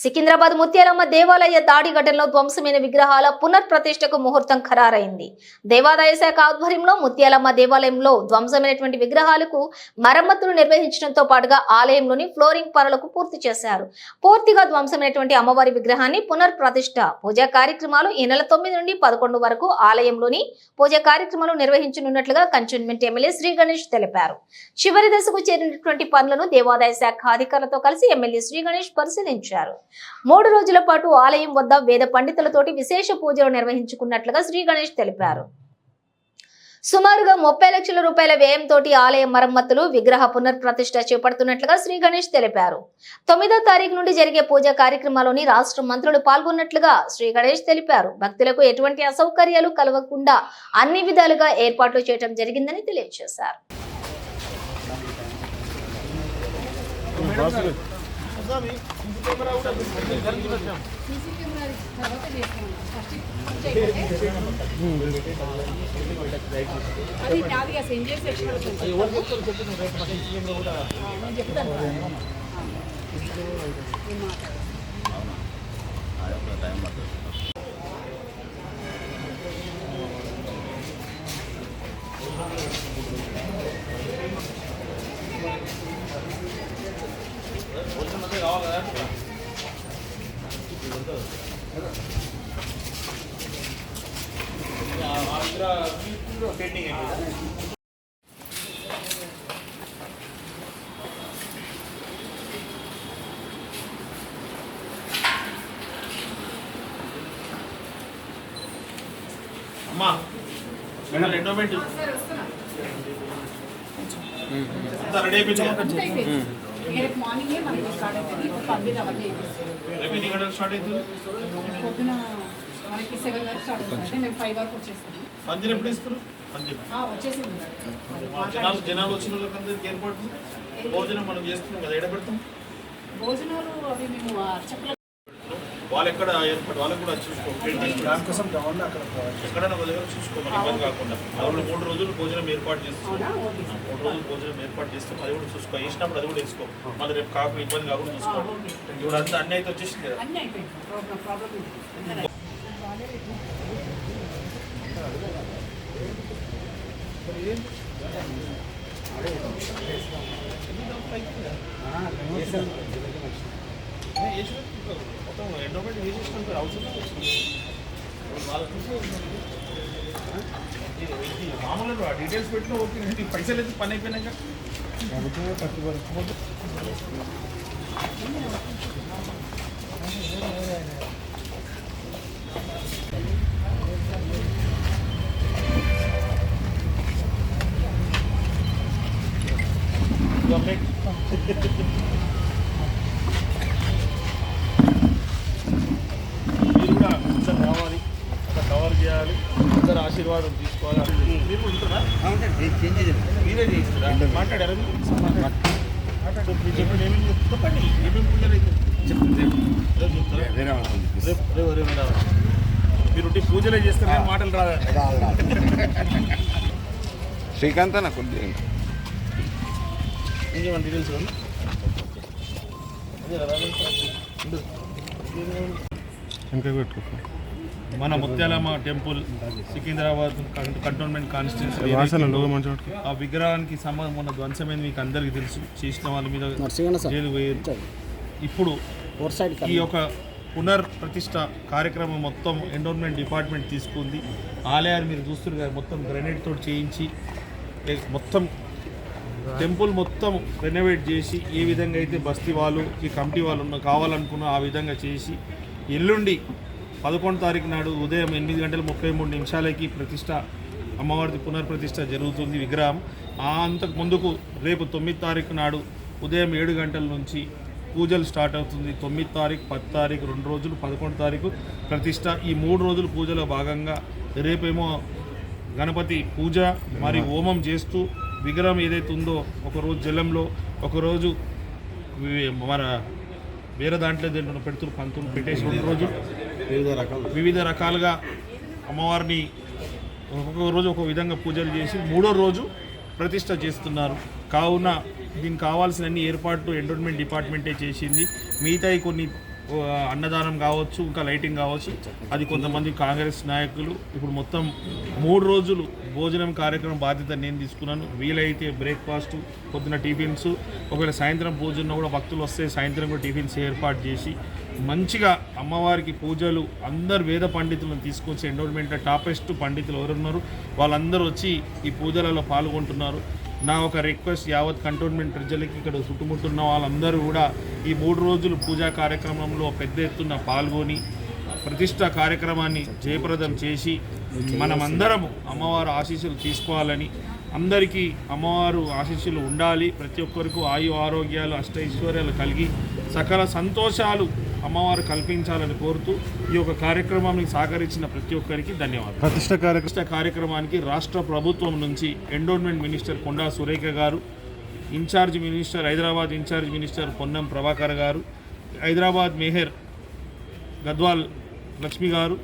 సికింద్రాబాద్ ముత్యాలమ్మ దేవాలయ దాడి ఘటనలో ధ్వంసమైన విగ్రహాల పునర్ప్రతిష్టకు ముహూర్తం ఖరారైంది. దేవాదాయ శాఖ ఆధ్వర్యంలో ముత్యాలమ్మ దేవాలయంలో ధ్వంసమైనటువంటి విగ్రహాలకు మరమ్మతులు నిర్వహించడంతో పాటుగా ఆలయంలోని ఫ్లోరింగ్ పనులకు పూర్తి చేశారు. పూర్తిగా ధ్వంసమైనటువంటి అమ్మవారి విగ్రహాన్ని పునర్ప్రతిష్ఠ పూజా కార్యక్రమాలు ఈ నెల తొమ్మిది నుండి పదకొండు వరకు ఆలయంలోని పూజా కార్యక్రమాలు నిర్వహించనున్నట్లుగా కంటోన్మెంట్ ఎమ్మెల్యే శ్రీ గణేష్ తెలిపారు. చివరి దశకు చేరినటువంటి పనులను దేవాదాయ శాఖ అధికారులతో కలిసి ఎమ్మెల్యే శ్రీ గణేష్ పరిశీలించారు. మూడు రోజుల పాటు ఆలయం వద్ద వేద పండితులతోటి విశేష పూజలు నిర్వహించుకున్నట్లుగా శ్రీ గణేష్ తెలిపారు. సుమారుగా ముప్పై లక్షల రూపాయల వ్యయంతో ఆలయ మరమ్మతులు విగ్రహ పునర్ప్రతిష్ఠ చేపడుతున్నట్లుగా శ్రీ గణేష్ తెలిపారు. తొమ్మిదో తారీఖు నుండి జరిగే పూజా కార్యక్రమాల్లోని రాష్ట్ర మంత్రులు పాల్గొన్నట్లుగా శ్రీ గణేష్ తెలిపారు. భక్తులకు ఎటువంటి అసౌకర్యాలు కలగకుండా అన్ని విధాలుగా ఏర్పాట్లు చేయడం జరిగిందని తెలియజేశారు. అది నాదిగా సెండ్ చేసి ఎక్స్ట్రా చెప్తాను అమ్మా మేడం ఎండోమెంట్ అంతా రెడీ అయిపోయింది. రేపు మార్నింగే మనకి స్టార్ట్ అవుతుంది. పంపిణీ స్టార్ట్ అవుతుంది? మనకి సెవెన్ వరకు స్టార్ట్ అవుతుంది. అంటే మేము ఫైవ్ వరకు వచ్చేస్తాము. పందిరి ఎప్పుడు ఇస్తారు వచ్చేసింది జనాలు జనాలు వచ్చిన వాళ్ళకందరికి ఏర్పాటు భోజనం మనం చేస్తున్నాం కదా ఎక్కడ పెడతాం భోజనాలు అవి మేము వాళ్ళు ఎక్కడ ఏర్పాటు వాళ్ళకి కూడా చూసుకోవాలి. దానికోసం అక్కడ ఎక్కడైనా ఒక దగ్గర చూసుకోమని ఇబ్బంది కాకుండా. వాళ్ళు మూడు రోజులు భోజనం ఏర్పాటు చేస్తాం మూడు రోజులు భోజనం ఏర్పాటు చేస్తాం అది కూడా చూసుకో వేసినప్పుడు అది కూడా వేసుకో మళ్ళీ రేపు కాకు ఇబ్బంది కాకుండా చూసుకోవాలి. ఇప్పుడు అంతా అన్ని అయితే వచ్చేసింది కదా అన్నీ అయిపోయింది ప్రాబ్లం ప్రాబ్లం ఉంది మొత్తం ఎండోమెంట్ వేసేసినంత అవసరం వచ్చింది వాళ్ళ మామూలుగా డీటెయిల్స్ పెట్టిన ఓకే ఇది పైసలు అయితే పని అయిపోయినాక మీరు కూడా అందరు రావాలి. కవర్ చేయాలి. అందరు ఆశీర్వాదం తీసుకోవాలి. మీరు ఉంటారా మీరే మాట్లాడారా మీరు? మాట్లాడండి. మీరు చెప్పండి. ఏమేమి చెప్తారు? చెప్పండి. ఏమేమి పూజలు అయితే? రేపు? రేపు. మీరు చేస్తారు మాటలు రాదా శ్రీకాంత్ అన్న కొద్దిగా ఇంకేమైనా డీటెయిల్స్ పెట్టుకో మన Mutyalamma temple Secunderabad cantonment constituency ఆ విగ్రహానికి సంబంధం ఉన్న ధ్వంసమైంది మీకు అందరికీ తెలుసు. చేసిన వాళ్ళ మీద జైలు వేయరు ఇప్పుడు ఈ యొక్క పునర్ ప్రతిష్ట కార్యక్రమం మొత్తం ఎండోన్మెంట్ డిపార్ట్మెంట్ తీసుకుంది. ఆలయాన్ని మీరు చూస్తున్నారు కదా మొత్తం గ్రెనేడ్ తోటి చేయించి మొత్తం టెంపుల్ మొత్తం రెనోవేట్ చేసి ఏ విధంగా అయితే బస్తీ వాళ్ళు ఈ కమిటీ వాళ్ళు ఉన్న కావాలనుకున్న ఆ విధంగా చేసి ఎల్లుండి పదకొండు తారీఖు నాడు ఉదయం ఎనిమిది గంటల ముప్పై మూడు నిమిషాలకి ప్రతిష్ట అమ్మవారిది పునర్ప్రతిష్ట జరుగుతుంది విగ్రహం. అంతకు ముందుకు రేపు తొమ్మిది తారీఖు నాడు ఉదయం ఏడు గంటల నుంచి పూజలు స్టార్ట్ అవుతుంది. తొమ్మిది తారీఖు పది తారీఖు రెండు రోజులు పదకొండు తారీఖు ప్రతిష్ట. ఈ మూడు రోజులు పూజలో భాగంగా రేపేమో గణపతి పూజ మరి హోమం చేస్తూ విగ్రహం ఏదైతే ఉందో ఒకరోజు జలంలో ఒకరోజు మన వేరే దాంట్లో దీంట్లో పెడుతున్న పంతులు పెట్టేసి రెండు రోజులు వివిధ రకాలు వివిధ రకాలుగా అమ్మవారిని ఒక్కొక్క రోజు ఒక విధంగా పూజలు చేసి మూడో రోజు ప్రతిష్ట చేస్తున్నారు. కావున దీనికి కావాల్సిన అన్ని ఏర్పాట్లు ఎండోన్మెంట్ డిపార్ట్మెంటే చేసింది మిగతాయి కొన్ని అన్నదానం కావచ్చు ఇంకా లైటింగ్ కావచ్చు. అది కొంతమంది కాంగ్రెస్ నాయకులు. ఇప్పుడు మొత్తం మూడు రోజులు భోజనం కార్యక్రమం బాధ్యత నేను తీసుకున్నాను. వీలైతే బ్రేక్ఫాస్ట్ పొద్దున టిఫిన్స్. ఒకవేళ సాయంత్రం భోజనం కూడా భక్తులు వస్తే సాయంత్రం కూడా టిఫిన్స్ ఏర్పాటు చేసి మంచిగా అమ్మవారికి పూజలు అందరు వేద పండితులను తీసుకొచ్చి ఎండోర్మెంట్ టాపెస్ట్ పండితులు ఎవరున్నారు? వాళ్ళందరూ వచ్చి ఈ పూజలలో పాల్గొంటున్నారు. నా ఒక రిక్వెస్ట్ యావత్ కంటోన్మెంట్ ప్రజలకి ఇక్కడ చుట్టుముట్టున్న వాళ్ళందరూ కూడా ఈ మూడు రోజులు పూజా కార్యక్రమంలో పెద్ద ఎత్తున పాల్గొని ప్రతిష్ట కార్యక్రమాన్ని జయప్రదం చేసి మనమందరము అమ్మవారు ఆశీస్సులు తీసుకోవాలని అందరికీ అమ్మవారు ఆశీస్సులు ఉండాలి. ప్రతి ఒక్కరికి ఆయు ఆరోగ్యాలు అష్టైశ్వర్యాలు కలిగి సకల సంతోషాలు అమ్మవారు కల్పించాలని కోరుతూ ఈ యొక్క కార్యక్రమానికి సహకరించిన ప్రతి ఒక్కరికి ధన్యవాదాలు. ప్రతిష్ట కార్యక్రమం కార్యక్రమానికి రాష్ట్ర ప్రభుత్వం నుంచి endowment minister Konda Surekha garu in-charge minister Hyderabad in-charge minister Ponnam Prabhakar garu Hyderabad mayor Gadwal Lakshmi గారు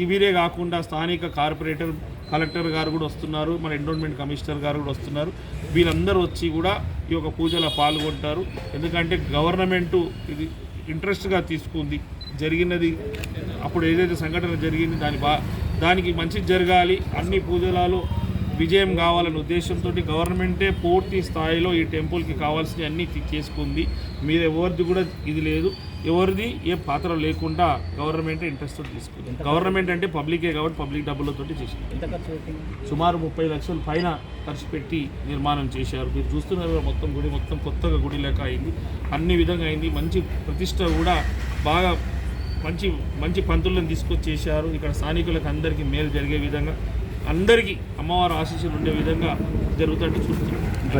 ఈ వీరే కాకుండా స్థానిక కార్పొరేటర్ కలెక్టర్ గారు కూడా వస్తున్నారు మన ఎండోన్మెంట్ కమిషనర్ గారు కూడా వస్తున్నారు. వీళ్ళందరూ వచ్చి కూడా ఈ యొక్క పూజలో పాల్గొంటారు. ఎందుకంటే గవర్నమెంటు ఇది ఇంట్రెస్ట్గా తీసుకుంది జరిగినది. అప్పుడు ఏదైతే సంఘటన జరిగింది దాని బా దానికి మంచి జరగాలి. అన్ని పూజలాలు విజయం కావాలనే ఉద్దేశంతో గవర్నమెంటే పూర్తి స్థాయిలో ఈ టెంపుల్కి కావాల్సినవి అన్నీ చేసుకుంది మీరు ఎవరిది కూడా ఇది లేదు. ఎవరిది? ఏ పాత్ర లేకుండా గవర్నమెంటే ఇంట్రెస్ట్ తీసుకుంది. గవర్నమెంట్ అంటే పబ్లికే కాబట్టి పబ్లిక్ డబ్బులతోటి చేసింది. సుమారు ముప్పై లక్షల పైన ఖర్చు పెట్టి నిర్మాణం చేశారు. మీరు చూస్తున్నారు మొత్తం గుడి మొత్తం కొత్తగా గుడి లెక్క అయింది. అన్ని విధంగా అయింది. మంచి ప్రతిష్ట కూడా బాగా మంచి మంచి పంతులను తీసుకొచ్చి చేశారు ఇక్కడ స్థానికులకు అందరికీ మేలు జరిగే విధంగా అందరికీ అమ్మవారు ఆశీస్సులు ఉండే విధంగా జరుగుతుంటే చూస్తున్నాం.